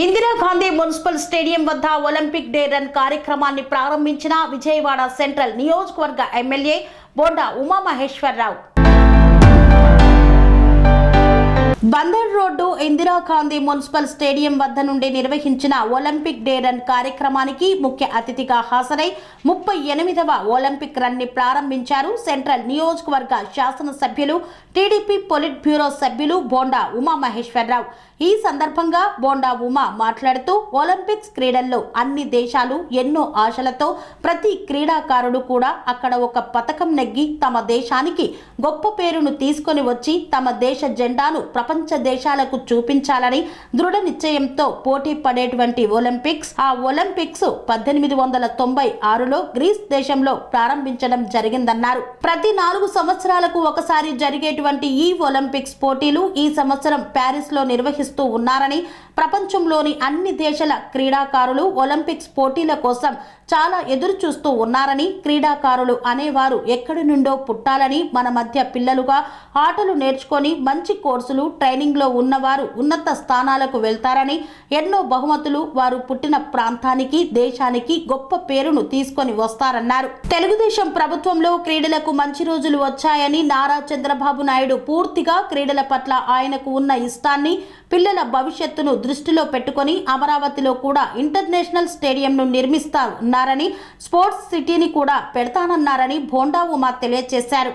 Indira Gandhi municipal stadium వద్ద Olympic day run కార్యక్రమాన్ని ప్రారంభించిన విజయవాడ సెంట్రల్ నియోజకవర్గ MLA Bonda Umamaheswararao. Bandar road Indira Gandhi municipal stadium వద్ద నుండి నిర్వహించిన ఒలింపిక్ డే రన్ కార్యక్రమానికి ముఖ్య అతిథిగా హాజరై ముప్పై ఎనిమిదవ ఒలింపిక్ రన్ని ప్రారంభించారు. సెంట్రల్ నియోజకవర్గ శాసనసభ్యులు టీడీపీ పొలిట్ బ్యూరో సభ్యులు బోండా ఉమామహేశ్వరరావు. ఈ సందర్భంగా బోండా ఉమా మాట్లాడుతూ ఒలింపిక్స్ క్రీడల్లో అన్ని దేశాలు ఎన్నో ఆశలతో ప్రతి క్రీడాకారుడు కూడా అక్కడ ఒక పథకం నెగ్గి తమ దేశానికి గొప్ప పేరును తీసుకొని వచ్చి తమ దేశ జెండాను ప్రపంచ దేశాలకు చూపించాలని దృఢ నిశ్చయంతో పోటీ పడేటువంటి ఒలింపిక్స్ ఆ ఒలింపిక్స్ పద్దెనిమిది వందల తొంభై ఆరులో గ్రీస్ దేశంలో ప్రారంభించడం జరిగిందన్నారు. ప్రతి నాలుగు సంవత్సరాలకు ఒకసారి జరిగేటువంటి ఈ ఒలింపిక్స్ పోటీలు ఈ సంవత్సరం ప్యారిస్లో నిర్వహిస్తూ ఉన్నారని ప్రపంచంలోని అన్ని దేశాల క్రీడాకారులు ఒలింపిక్స్ పోటీల కోసం చాలా ఎదురు చూస్తూ ఉన్నారని క్రీడాకారులు అనేవారు ఎక్కడి నుండో పుట్టాలని మన మధ్య పిల్లలుగా ఆటలు నేర్చుకొని మంచి కోర్సులు ట్రైనింగ్లో ఉన్నవారు ఉన్నత స్థానాలకు వెళ్తారని ఎన్నో బహుమతులు వారు పుట్టిన ప్రాంతానికి దేశానికి గొప్ప పేరును తీసుకొని వస్తారన్నారు. తెలుగుదేశం ప్రభుత్వంలో క్రీడలకు మంచి రోజులు వచ్చాయని నారా చంద్రబాబు నాయుడు పూర్తిగా క్రీడల పట్ల ఆయనకు ఉన్న ఇష్టాన్ని పిల్లల భవిష్యత్తును దృష్టిలో పెట్టుకొని అమరావతిలో కూడా ఇంటర్నేషనల్ స్టేడియంను నిర్మిస్తారన్నారని స్పోర్ట్స్ సిటీని కూడా పెడతానన్నారని భోండా ఉమా తెలియజేశారు.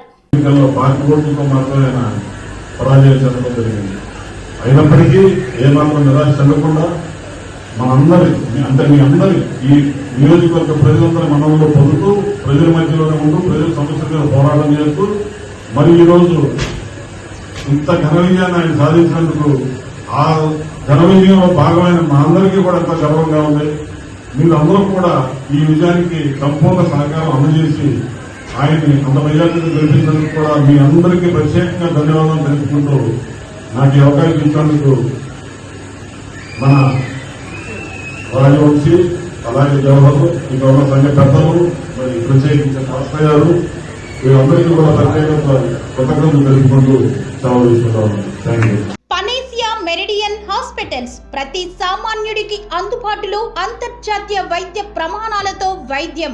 పరాజయం చెందడం జరిగింది. అయినప్పటికీ ఏమాత్రం నిరాశ చెందకుండా మనందరి మీ- అంటే మీ అందరి ఈ నియోజకవర్గ ప్రజలందరి మనంలో పొందుతూ ప్రజల మధ్యలోనే ఉంటూ ప్రజల సమస్యల మీద పోరాటం చేస్తూ మరి ఈరోజు ఇంత ఘన విజయాన్ని ఆయన సాధించినందుకు ఆ ఘన విజయంలో భాగమైన మా అందరికీ కూడా ఎంత గర్వంగా ఉంది. మీరందరూ కూడా ఈ విజయానికి సంపూర్ణ సహకారం అందజేసి ఆయనకి అంత మెజార్టీని గెలిపించినందుకు కూడా మీ అందరికీ ప్రత్యేకంగా ధన్యవాదాలు తెలుపుకుంటూ నాకు ఈ అవకాశం ఇచ్చినందుకు మన రాజవంశీ అలాగే జవహర్ ఇంకా ఉన్న సంఘ పెద్దలు మరి ప్రత్యేకించిన శాస్త్ర గారు వీరందరికీ కూడా ప్రత్యేకంగా కృతజ్ఞతలు తెలుపుకుంటూ సెలవు తీసుకుంటాము థ్యాంక్ యూ మెరిడియన్ హాస్పిటల్స్ ప్రతి సామాన్యుడికి అందుబాటులో అంతర్జాతీయ వైద్య ప్రమాణాలతో వైద్యం.